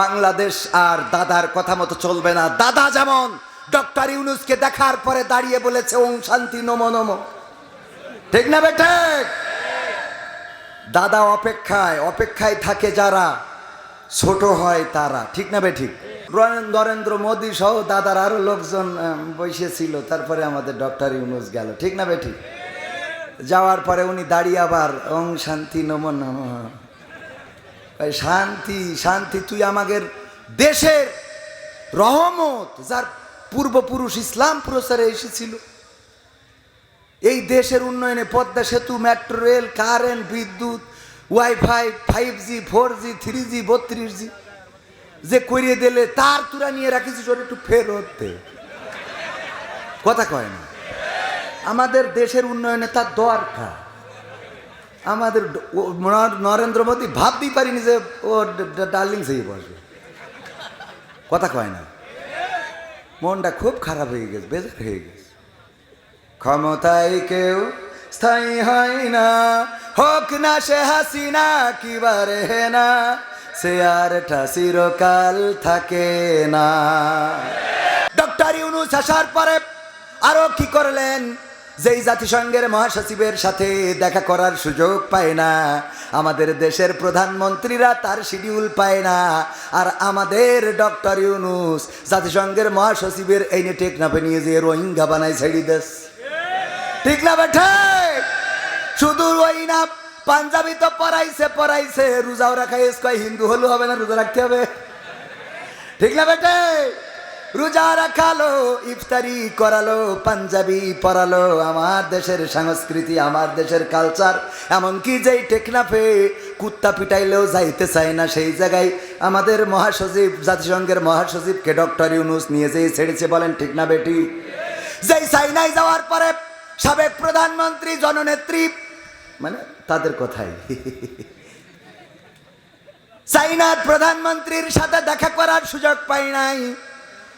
বাংলাদেশ আর দাদার কথা মতো চলবে না। দাদা যেমন ডক্টর ইউনুসকে দেখার পরে দাঁড়িয়ে বলেছে, ওম শান্তি, নমো নমো। ঠিক না বেটে দাদা অপেক্ষায় অপেক্ষায় থাকে যারা, ছোট হয় তারা। ঠিক না বে, ঠিক? নরেন্দ্র মোদী সহ দাদার আরও লোকজন বসেছিল, তারপরে আমাদের ডক্টর ইউনুস গেল। ঠিক না বে, ঠিক? যাওয়ার পরে উনি দাঁড়িয়ে আবার, ওম শান্তি, নমো, নম। ভাই, শান্তি শান্তি, তুই আমাদের দেশের রহমত, যার পূর্বপুরুষ ইসলাম প্রচারে এসেছিল। এই দেশের উন্নয়নে Padma Setu, metro rail, current, বিদ্যুৎ, wifi, five G, four G, three G, বত্রিশ জি, যে করিয়ে দিলে তার তুরা নিয়ে রাখিস ওর একটু ফেরত কথা কয় না। আমাদের দেশের উন্নয়নে তার দরকার। আমাদের নরেন্দ্র মোদী ভাবতেই পারিনি যে ও ডার্লিং সেই বসবে। কথা কয় না। মনটা খুব খারাপ হয়ে গেছে, বেজার হয়ে গেছে। ক্ষমতায় কেউ স্থায়ী হয় না, হোক না সে হাসিনা, কি বারে না, সে আর চিরকাল থাকে না। ডক্টর ইউনুস আসার পরে আরও কি করলেন? যেই জাতিসংঘের মহাসচিবের সাথে দেখা করার সুযোগ পায় না, আমাদের দেশের প্রধানমন্ত্রীরা তার শিডিউল পায় না, আর আমাদের ডক্টর ইউনুস জাতিসংঘের মহাসচিবের এই নিয়ে টেকনাফে নিয়ে যে রোহিঙ্গা বানায় ছেড়ি দেশ। ঠিক না শুধু ওই না পাঞ্জাবি তো পড়াইছে পড়াইছে রোজাও রাখা এস কয় হিন্দু হলেও হবে না, রোজা রাখতে হবে। ঠিক না বেটে রোজা রাখালো, ইফতারি করালো, পাঞ্জাবি পরালো, আমার দেশের সংস্কৃতি, আমার দেশের কালচার এমনকি যেই টেকনাফে কুত্তা পিটাইলেও যাইতে চায় না সেই জায়গায় আমাদের মহাসচিব, জাতিসংঘের মহাসচিবকে ডক্টর ইউনুস নিয়ে যেই ছেড়েছে বলেন, ঠিক না বেটি? যেই চাইনায় যাওয়ার পরে সাবেক প্রধানমন্ত্রী, জননেত্রী মানে তাদের কথাই। চাইনার প্রধানমন্ত্রীর সাথে দেখা করার সুযোগ পাই নাই।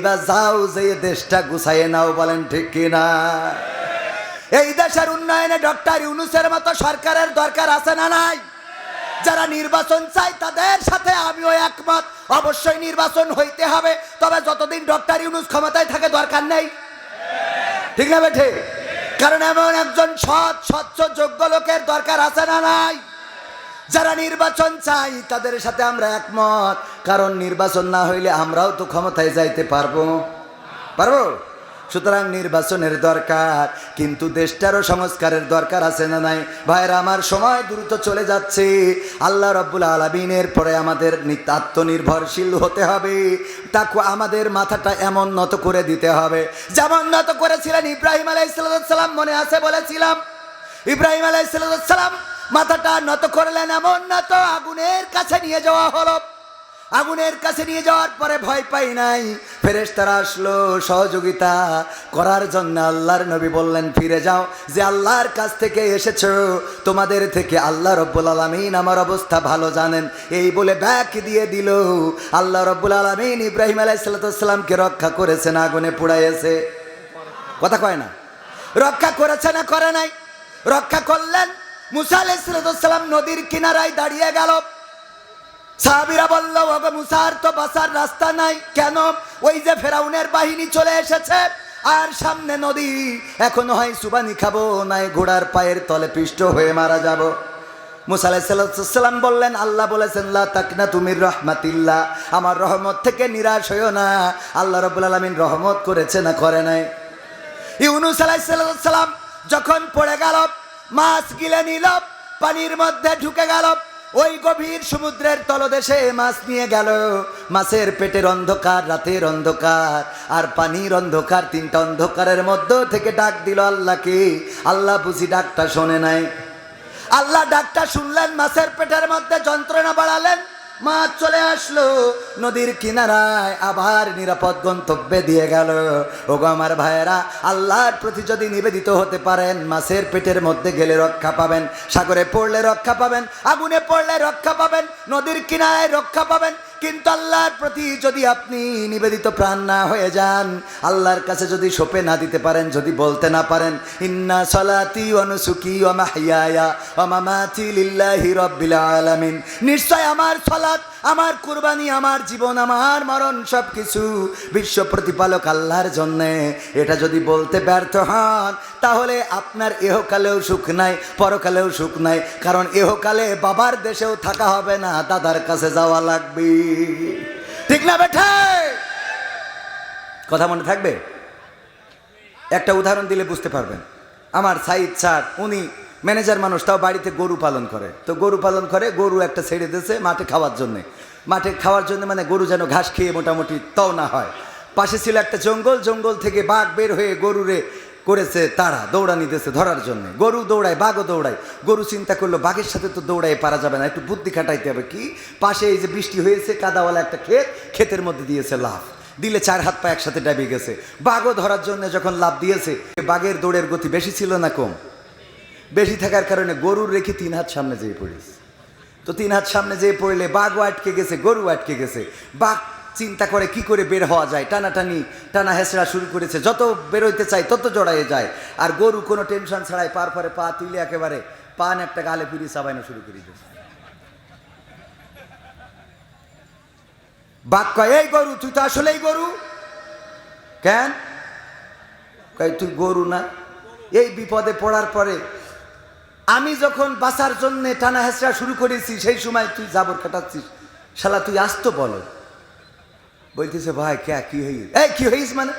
এইবার যাও যে দেশটা গুছাইয়ে নাও, বলেন ঠিক কিনা? এই দেশের উন্নয়নে ডক্টর ইউনুসের মতো সরকারের দরকার আছে না নাই? যারা নির্বাচন চায়, তাদের সাথে আমিও একমত। অবশ্যই নির্বাচন হইতে হবে, তবে যতদিন ডক্টর ইউনুস ক্ষমতায় থাকে, দরকার নেই। ঠিক না বেঠে? কারণ এমন একজন সৎ, স্বচ্ছ, যোগ্য লোকের দরকার আছে না নাই? যারা নির্বাচন চাই, তাদের সাথে আমরা একমত। কারণ নির্বাচন না হইলে আমরাও তো ক্ষমতায় যাইতে পারব। পারব? সুতরাং নির্বাচনের দরকার। কিন্তু দেশটারও সংস্কারের দরকার আছে না নাই? ভাইরা আমার সময় দ্রুত চলে যাচ্ছে। আল্লাহ রব্বুল আলমিনের পরে আমাদের আত্মনির্ভরশীল হতে হবে। তাকে আমাদের মাথাটা এমন নত করে দিতে হবে। যেমন নত করেছিলেন ইব্রাহিম আলাইসালাম মনে আছে বলেছিলাম? ইব্রাহিম আলাইসালাম মাথাটা নত করলেন এমন নত, আগুনের কাছে নিয়ে যাওয়া হলো। আগুনের কাছে নিয়ে যাওয়ার পরে ভয় পাই নাই। ফেরেশতারা আসলো সহযোগিতা করার জন্য। আল্লাহর নবী বললেন, ফিরে যাও, যে আল্লাহর কাছ থেকে এসেছ, তোমাদের থেকে আল্লাহ রব্বুল আলমিন আমার অবস্থা ভালো জানেন। এই বলে ব্যাক দিয়ে দিল। আল্লাহ রব্বুল আলমিন ইব্রাহিম আলাইসাল্লামকে রক্ষা করেছেন আগুনে পুড়াইয়েছে। কথা কয় না? রক্ষা করেছে না, করে নাই। রক্ষা করলেন মুসা নদীর কিনারায় দাঁড়িয়ে গেল। সাহাবিরা বলল মুসার তো বাসার রাস্তা নাই। কেন? ওই যে ফেরাউনের বাহিনী চলে এসেছে। আর সামনে নদী। এখন হয় সুবানি খাব, নাই ঘোড়ার পায়ের তলে পিষ্ট হয়ে মারা যাব। মুসা আলাইসাল্লাম বললেন, আল্লাহ বলেছেন, লা তাকনা তুমির রহমাতিল্লাহ। আমার রহমত থেকে নিরাশ হইও না। আল্লাহ রবুল আলমিন রহমত করেছে না করে নাই। ইউনুস আলাইসাল্লাম যখন পড়ে গেল মাছ গিলে নিল পানির মধ্যে ঢুকে গেল ওই গভীর সমুদ্রের তলদেশে মাছ নিয়ে গেল। মাছের পেটের অন্ধকার, রাতের অন্ধকার, আর পানির অন্ধকার, তিনটা অন্ধকারের মধ্য থেকে ডাক দিল আল্লাহকে। আল্লাহ বুঝি ডাকটা শোনে নাই। আল্লাহ ডাকটা শুনলেন, মাছের পেটের মধ্যে যন্ত্রণা বাড়ালেন। মাছ চলে আসলো, নদীর কিনারায় আবার নিরাপদ গন্তব্যে দিয়ে গেল। ওগো আমার ভাইয়েরা, আল্লাহর প্রতি যদি নিবেদিত হতে পারেন, মাছের পেটের মধ্যে গেলে রক্ষা পাবেন, সাগরে পড়লে রক্ষা পাবেন, আগুনে পড়লে রক্ষা পাবেন, নদীর কিনারায় রক্ষা পাবেন কিন্তু আল্লাহর প্রতি যদি আপনি নিবেদিত প্রাণ না হয়ে যান, আল্লাহর কাছে যদি সোপে না দিতে পারেন, যদি বলতে না পারেন, ইন্না সলাতি অনুসুকি অমাহিয়া অমামাথি লিল্লাহি রব্বিল আলামিন, নিশ্চয় আমার সলাত আমার কুরবানি, আমার জীবন, আমার মরণ সব কিছু বিশ্ব প্রতিপালক আল্লাহর জন্যে। এটা যদি বলতে ব্যর্থ হন, তাহলে আপনার এহকালেও সুখ নাই, পরকালেও সুখ নাই, কারণ এহকালে বাবার দেশেও থাকা হবে না, দাদার কাছে যাওয়া লাগবে। ঠিক না বেঠে? কথা মনে থাকবে? একটা উদাহরণ দিলে বুঝতে পারবেন। আমার সাইদ স্যার, উনি ম্যানেজার মানুষ তাও বাড়িতে গরু পালন করে। তো গরু পালন করে, গরু একটা ছেড়ে দিয়েছে মাঠে খাওয়ার জন্যে। মাঠে খাওয়ার জন্য মানে গরু যেন ঘাস খেয়ে মোটামুটি তাও না হয়। পাশে ছিল একটা জঙ্গল জঙ্গল থেকে বাঘ বের হয়ে গরুরে করেছে তারা, দৌড়ানি দিয়েছে ধরার জন্য। গরু দৌড়ায়, বাঘও দৌড়ায়। গরু চিন্তা করল, বাঘের সাথে তো দৌড়ায় পারা যাবে না, একটু বুদ্ধি খাটাইতে হবে কি? পাশে এই যে বৃষ্টি হয়েছে, কাদাওয়ালা একটা ক্ষেত, ক্ষেতের মধ্যে দিয়েছে লাভ দিলে চার হাত পা একসাথে ডাবি গেছে। বাঘও ধরার জন্য যখন লাভ দিয়েছে, বাঘের দৌড়ের গতি বেশি ছিল না কম। বেশি থাকার কারণে গরুর রেখে তিন হাত সামনে যেয়ে পড়িস। তো তিন হাত সামনে যেয়ে পড়লে বাঘও আটকে গেছে গরু আটকে গেছে। বাঘ চিন্তা করে কি করে বের হওয়া যায়? টানাটানি, টানা হেসড়া শুরু করেছে। যত বেরোইতে চায় তত জড়াইয়ে যায়। আর গরু কোনো টেনশন ছাড়াই পার পরে পা তুলে একেবারে পান একটা গালে ফিরি চাবাইনো শুরু করে দিয়েছে। বাঘ কয়, এই গরু, তুই তো আসলেই গরু? কেন? কয়, তুই গরু না। এই বিপদে পড়ার পরে আমি যখন বাঁচার জন্য টানা হেঁচড়া শুরু করেছি সেই সময় তুই জাবর কাটাচ্ছিস। শালা তুই আসতো বলো বলতেছে ভাই কে কি হইস? এই কি হইস মানে?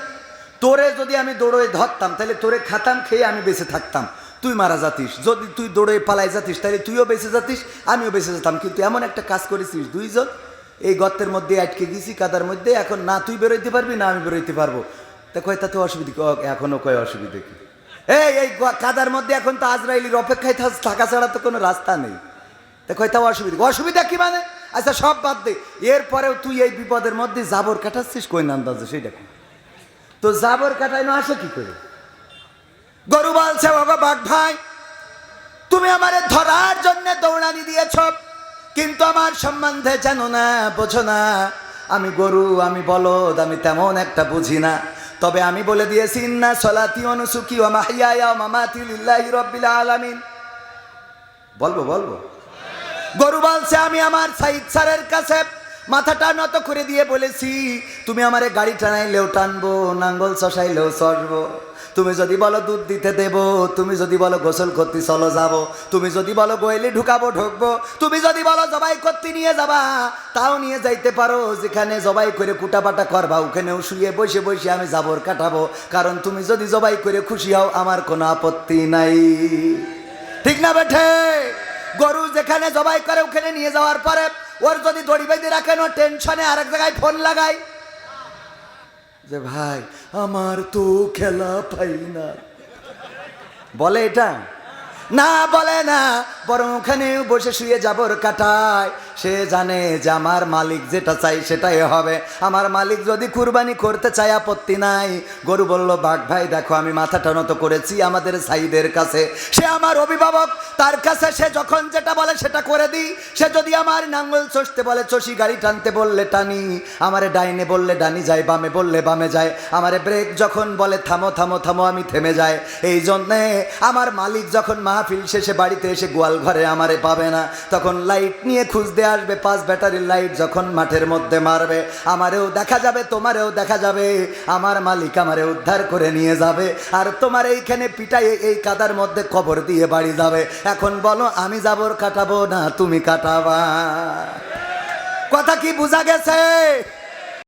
তোরে যদি আমি দৌড়ে ধরতাম তাহলে তোরে খাতাম খেয়ে আমি বেঁচে থাকতাম। তুই মারা যাতিস। যদি তুই দৌড়ে পালাই যাতিস তাহলে তুইও বেঁচে যাতিস আমিও বেঁচে যেতাম। কিন্তু এমন একটা কাজ করেছিস দুইজন এই গর্তের মধ্যে আটকে গেছি কাদার মধ্যে। এখন না তুই বেরোইতে পারবি না আমি বেরোইতে পারব। তা কয় তা তো অসুবিধা কি? ও, কয় অসুবিধা কি? এই এই কাদার মধ্যে এখন তো আজরাইলির অপেক্ষায় থাকা ছাড়া তো কোনো রাস্তা নেই। কয় তাও অসুবিধা অসুবিধা কি মানে? আচ্ছা সব বাদ দে। এরপরেও তুই এই বিপদের মধ্যে জাবর কাটাচ্ছিস কই নাম সেইটা কই। তো জাবর কাটায় না আসে কি করে? গরু বলছে, বাবা, বাঘ ভাই। তুমি আমারে ধরার জন্য দৌড়ানি দিয়েছ, কিন্তু আমার সম্বন্ধে জানো না, বোঝো না। আমি গরু, আমি বলদ, আমি তেমন একটা বুঝি না। তবে আমি বলে দিয়েছি না সলাতি অনুসুকি ও মাহিয়া মামাতি লিল্লাহি রব্বিল আলামিন। বলব বলব? গরু বলছে, আমি আমার সাইদ স্যারের কাছে মাথাটা নত করে দিয়ে বলেছি, তুমি আমারে গাড়ি টানাইলেও টানবো, নাঙ্গল চষাইলেও চড়বো। তুমি যদি বলো দুধ দিতে দেব, তুমি যদি বলো গোসল করতে চলো যাব, তুমি যদি বলো গোয়েলি ঢুকাবো, ঢুকবো, তুমি যদি বলো জবাই করতে নিয়ে যাবা, তাও নিয়ে যাইতে পারো, যেখানে জবাই করে কুটাপাটা করবা, ওখানেও শুয়ে বসে বসে আমি জাবর কাটাবো। কারণ তুমি যদি জবাই করে খুশি হও, আমার কোনো আপত্তি নাই। ঠিক না বেঠে? গরু যেখানে জবাই করে, ওখানে নিয়ে যাওয়ার পরে ওর যদি দড়ি বেঁধে রাখেন ও টেনশনে আরেক জায়গায় ফোন লাগাই যে ভাই আমার তো খেলা পাই না। বলে এটা? না বলে না। বরং ওখানে বসে শুয়ে যাবর কাটায়। সে জানে যে আমার মালিক যেটা চাই সেটাই হবে। আমার মালিক যদি কুরবানি করতে চায় আপত্তি নাই। গরু বলল, বাঘ ভাই, দেখো আমি মাথাটা নত করেছি আমাদের সাইদের কাছে। সে আমার অভিভাবক, তার কাছে সে যখন যেটা বলে সেটা করে দিই। সে যদি আমার নাঙ্গল চষতে বলে, চষি গাড়ি টানতে বললে টানি, আমারে ডাইনে বললে ডানি যায়, বামে বললে বামে যায়। আমারে ব্রেক যখন বলে, থামো থামো থামো, আমি থেমে যাই। এই জন্যে আমার মালিক যখন মাহফিল শেষে বাড়িতে এসে গোয়াল ঘরে আমারে পাবে না। তখন লাইট নিয়ে খুঁজতে আসবে, পাঁচ ব্যাটারির লাইট যখন মাঠের মধ্যে মারবে। আমারেও দেখা যাবে, তোমারেও দেখা যাবে। আমার মালিক আমারে উদ্ধার করে নিয়ে যাবে। আর তোমার এইখানে পিটাই এই কাদার মধ্যে কবর দিয়ে বাড়ি যাবে। এখন বলো, আমি যাবর কাটাবো না, তুমি কাটাবা। কথা কি বোঝা গেছে?